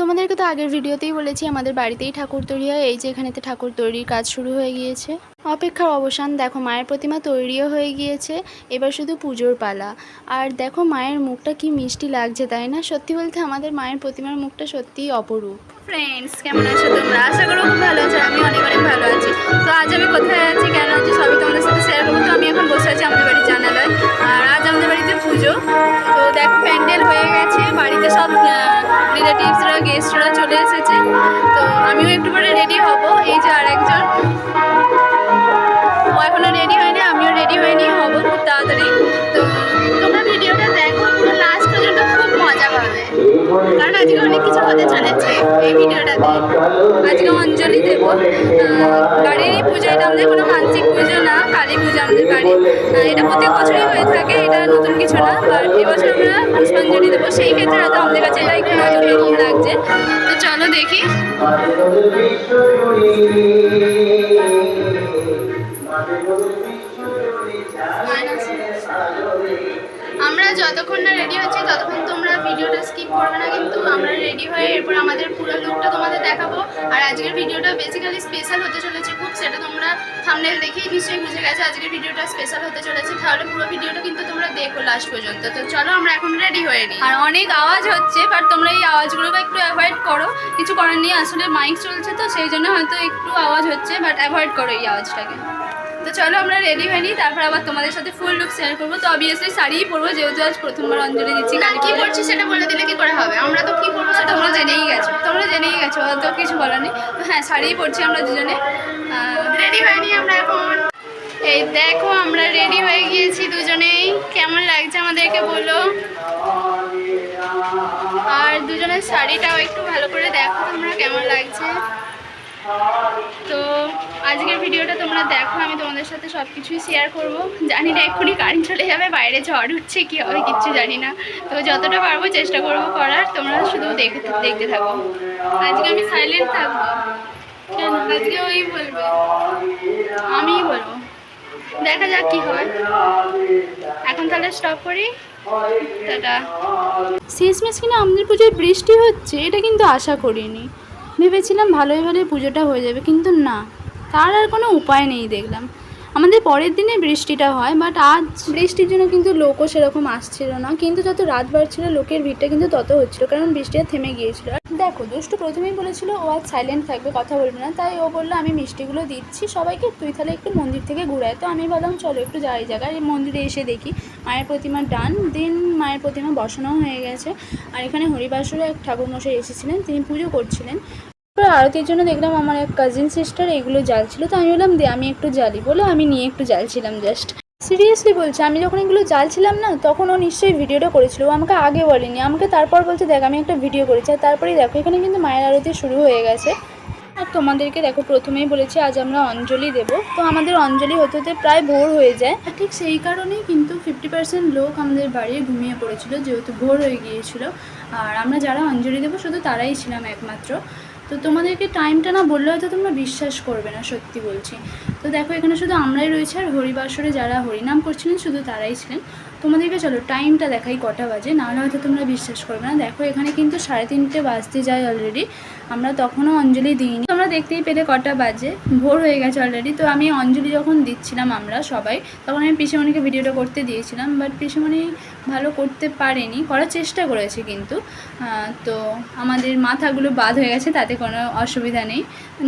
তোমাদেরকে তো আগের ভিডিওতেই বলেছি, আমাদের বাড়িতেই ঠাকুর তৈরি হয়। এই যে এখানেতে ঠাকুর তৈরির কাজ শুরু হয়ে গিয়েছে। অপেক্ষার অবসান, দেখো মায়ের প্রতিমা তৈরিও হয়ে গিয়েছে। এবার শুধু পুজোর পালা। আর দেখো মায়ের মুখটা কি মিষ্টি লাগছে, তাই না? সত্যি বলতে আমাদের মায়ের প্রতিমার মুখটা সত্যিই অপরূপ। ফ্রেন্ডস কেমন আছো তোমরা? আশা করো খুব ভালো আছো আমি অনেক অনেক ভালো আছি। তো আজ আমি কোথায় আছি, কেন আছি, সবই তোমাদের সাথে শেয়ার করব। তো আমি এখন বসে আছি আমাদের বাড়ির জানালায়। আর আজ আমাদের বাড়িতে পুজো। তো দেখো প্যান্ডেল হয়ে রিলেটিভসরা গেস্টরা চলে এসেছে। তো আমিও একটু পরে রেডি হব। এই যে আরেকজন। ও এখনও রেডি হয়নি আমিও রেডি হয়নি হব খুব তাড়াতাড়ি। তো তোমরা ভিডিওটা দেখো পুরো লাস্ট পর্যন্ত খুব মজা পাবে। কারণ আজকে অনেক কিছু হতে চলেছে এই ভিডিওটাতে। আজকে অঞ্জলি দেব। আহ, বাড়িরই পুজো এটা আমাদের কোনো মানসিক কালী পুজো আমাদের বাড়ি। এটা প্রত্যেক বছরই হয়ে থাকে, এটা নতুন কিছু না বাট এবছর আমরা পুষ্পাঞ্জলি দেবো। সেই ক্ষেত্রে হয়তো আমাদের কাছে এটা একটু নতুন রকম লাগছে। তো চলো দেখি। আমরা যতক্ষণ না রেডি হচ্ছি, ততক্ষণ করবে না, কিন্তু আমরা রেডি হয়ে এরপর আমাদের পুরো লুকটা তোমাদের দেখাবো। আর আজকের ভিডিওটা বেসিক্যালি স্পেশাল হতে চলেছে খুব, সেটা তোমরা থামনেল দেখেই নিশ্চয়ই বুঝে গেছে আজকের ভিডিওটা স্পেশাল হতে চলেছে। তাহলে পুরো ভিডিওটা কিন্তু তোমরা দেখো লাস্ট পর্যন্ত। তো চলো আমরা এখন রেডি হয়ে নিই। আর অনেক আওয়াজ হচ্ছে বাট তোমরা এই আওয়াজগুলোকে একটু অ্যাভয়েড করো। কিছু করার নেই, আসলে মাইক চলছে তো, সেই জন্য হয়তো একটু আওয়াজ হচ্ছে বাট অ্যাভয়েড করো এই আওয়াজটাকে। তো চলো আমরা রেডি হয়ে নিই তারপর আবার তোমাদের সাথে ফুল লুক শেয়ার করব। তো অবভিয়াসলি শাড়িই পরবো যেহেতু আজ প্রথমবার অঞ্জলি দিচ্ছি না কি করছি সেটা বলে দিলে কি করে হবে? আমরা তো কি করব সেটা তোমরা জেনেই গেছো তোমরা জেনেই গেছো তো কিছু বলার নেই। তো হ্যাঁ শাড়িই পরছি আমরা দুজনে। রেডি হয়নি আমরা এখন। এই দেখো আমরা রেডি হয়ে গিয়েছি দুজনেই। কেমন লাগছে আমাদেরকে বলো? আর দুজনের শাড়িটাও একটু ভালো করে দেখো তোমরা কেমন লাগছে। তো আজকের ভিডিওটা তোমরা দেখো, আমি তোমাদের সাথে সব কিছুই শেয়ার করব। জানি না এক্ষুনি কারেন্ট চলে যাবে, বাইরে ঝড় উঠছে কি হবে কিচ্ছু জানি না। তো যতটা পারব চেষ্টা করব করার, তোমরা শুধু দেখে দেখতে থাকো। আজকে আমি সাইলেন্ট থাকব। কেন? আজকে ওই বলবে। আমিই বলব। দেখা যাক কি হয়। এখন তাহলে স্টপ করি। টাটা। শেষমেশ কিনা আমাদের পুজোয় বৃষ্টি হচ্ছে, এটা কিন্তু আশা করিনি। ভেবেছিলাম ভালোই ভালোই পুজোটা হয়ে যাবে, কিন্তু না। তার আর কোনো উপায় নেই দেখলাম। আমাদের পরের দিনে বৃষ্টিটা হয় বাট আজ বৃষ্টির জন্য কিন্তু লোকও সেরকম আসছিল না, কিন্তু যত রাত বাড়ছিল লোকের ভিড়টা কিন্তু তত হচ্ছিল, কারণ বৃষ্টিটা থেমে গিয়েছিল। দেখো, দুষ্টু প্রথমেই বলেছিল, ও আজ সাইলেন্ট থাকবে, কথা বলবে না। তাই ও বলল, আমি মিষ্টিগুলো দিচ্ছি সবাইকে, তুই তাহলে একটু মন্দির থেকে ঘুরায় তো আমি বললাম চলো একটু যাই জায়গায়, মন্দিরে এসে দেখি। মায়ের প্রতিমা ডান, দিন মায়ের প্রতিমা বসানো হয়ে গেছে। আর এখানে হরিবাসরে এক ঠাকুরমশাই এসেছিলেন, তিনি পুজো করছিলেন। তারপর আরতির জন্য দেখলাম, আমার এক কাজিন সিস্টার এগুলো জ্বালছিল। তো আমি বললাম, দে, আমি একটু জ্বালি। বলে আমি নিয়ে একটু জ্বালছিলাম জাস্ট সিরিয়াসলি বলছি, আমি যখন এগুলো জ্বালছিলাম না, তখন ও নিশ্চয়ই ভিডিওটা করেছিল। ও আমাকে আগে বলেনি। আমাকে তারপর বলছে, দেখ, আমি একটা ভিডিও করেছি। আর তারপরেই দেখো, এখানে কিন্তু মায়ের আরতি শুরু হয়ে গেছে। আর তোমাদেরকে দেখো, প্রথমেই বলেছি, আজ আমরা অঞ্জলি দেব। তো আমাদের অঞ্জলি হতে হতে প্রায় ভোর হয়ে যায়। ঠিক সেই কারণেই কিন্তু ফিফটি পার্সেন্ট লোক আমাদের বাড়ি ঘুমিয়ে পড়েছিল, যেহেতু ভোর হয়ে গিয়েছিল। আর আমরা যারা অঞ্জলি দেবো, শুধু তারাই ছিলাম একমাত্র। তো তোমাদেরকে টাইমটা না বললে হয়তো তোমরা বিশ্বাস করবে না, সত্যি বলছি। তো দেখো, এখানে শুধু আমরাই রয়েছে আর হরিবাসরে যারা হরিনাম করছিলেন, শুধু তারাই ছিলেন। তোমাদেরকে চলো টাইমটা দেখাই কটা বাজে নাহলে হয়তো তোমরা বিশ্বাস করবে না। দেখো, এখানে কিন্তু সাড়ে তিনটে বাজতে যায় অলরেডি আমরা তখনও অঞ্জলি দিইনি। আমরা দেখতেই পেলে কটা বাজে, ভোর হয়ে গেছে অলরেডি তো আমি অঞ্জলি যখন দিচ্ছিলাম আমরা সবাই, তখন আমি পিসেমণিকে ভিডিওটা করতে দিয়েছিলাম বাট পিসেমণি ভালো করতে পারেনি, করার চেষ্টা করেছে কিন্তু। তো আমাদের মাথাগুলো বাদ হয়ে গেছে, তাতে কোনো অসুবিধা নেই।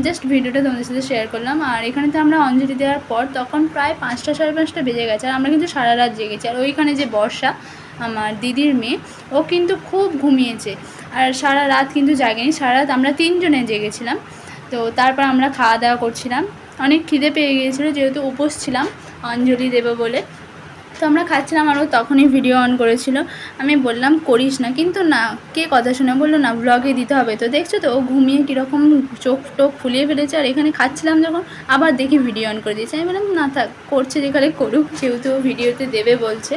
জাস্ট ভিডিওটা তোমাদের সাথে শেয়ার করলাম। আর এখানে তো আমরা অঞ্জলি দেওয়ার পর তখন প্রায় পাঁচটা সাড়ে পাঁচটা বেজে গেছে, আর আমরা কিন্তু সারা রাত জেগেছি। আর ওইখানে যে বর্ষা আমার দিদির মেয়ে, ও কিন্তু খুব ঘুমিয়েছে। আর সারা রাত কিন্তু জাগেনি, সারা রাত আমরা তিনজনে জেগেছিলাম। তো তারপর আমরা খাওয়া দাওয়া করছিলাম। অনেক খিদে পেয়ে গিয়েছিল, যেহেতু উপোস ছিলাম, অঞ্জলি দেবো বলে। তো আমরা খাচ্ছিলাম আরও তখনই ভিডিও অন করেছিল। আমি বললাম, করিস না। কিন্তু না, কে কথা শুনে বলল, না ব্লগে দিতে হবে। তো দেখছ তো, ও ঘুমিয়ে কীরকম চোখ টোক ফুলিয়ে ফেলেছে। আর এখানে খাচ্ছিলাম যখন, আবার দেখি ভিডিও অন করে দিয়েছে। আমি বললাম, না, থাক, করছে যেখানে করুক, যেহেতু ভিডিওতে দেবে বলছে।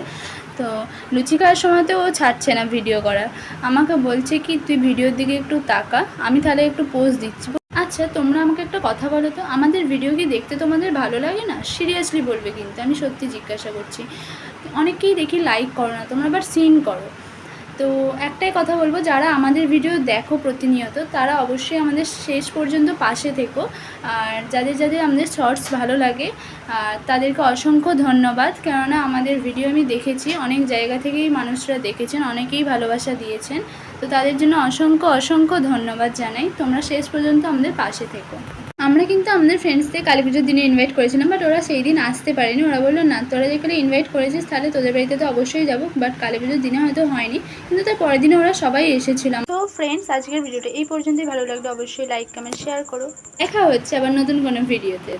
তো লুচি খাওয়ার সময় তো ও ছাড়ছে না ভিডিও করা। আমাকে বলছে কি, তুই ভিডিওর দিকে একটু তাকা, আমি তাহলে একটু পোজ দিচ্ছি। আচ্ছা তোমরা আমাকে একটা কথা বলো তো, আমাদের ভিডিও কি দেখতে তোমাদের ভালো লাগে না? সিরিয়াসলি বলবে কিন্তু, আমি সত্যি জিজ্ঞাসা করছি। অনেকেই দেখি লাইক করো না, তোমরা আবার সিন করো। তো একটাই কথা বলব, যারা আমাদের ভিডিও দেখো প্রতিনিয়ত, তারা অবশ্যই আমাদের শেষ পর্যন্ত পাশে থেকো। আর যাদের যাদের আমাদের শর্টস ভালো লাগে, আর তাদেরকে অসংখ্য ধন্যবাদ। কেননা আমাদের ভিডিও আমি দেখেছি, অনেক জায়গা থেকেই মানুষরা দেখেছেন, অনেকেই ভালোবাসা দিয়েছেন। তো তাদের জন্য অসংখ্য অসংখ্য ধন্যবাদ জানাই। তোমরা শেষ পর্যন্ত আমাদের পাশে থেকো। আমরা কিন্তু আমাদের ফ্রেন্ডসদের কালী পুজোর দিনে ইনভাইট করেছিলাম বাট ওরা সেই দিন আসতে পারেনি। ওরা বলল না তোরা যেখানে ইনভাইট করেছিস তাহলে তোদের বাড়িতে তো অবশ্যই যাব। বাট কালী পুজোর দিনে হয়তো হয়নি কিন্তু তার পরের দিনে ওরা সবাই এসেছিলাম তো ফ্রেন্ডস আজকের ভিডিওটা এই পর্যন্তই। ভালো লাগল অবশ্যই লাইক কমেন্ট শেয়ার করো। দেখা হচ্ছে আবার নতুন কোনো ভিডিওতে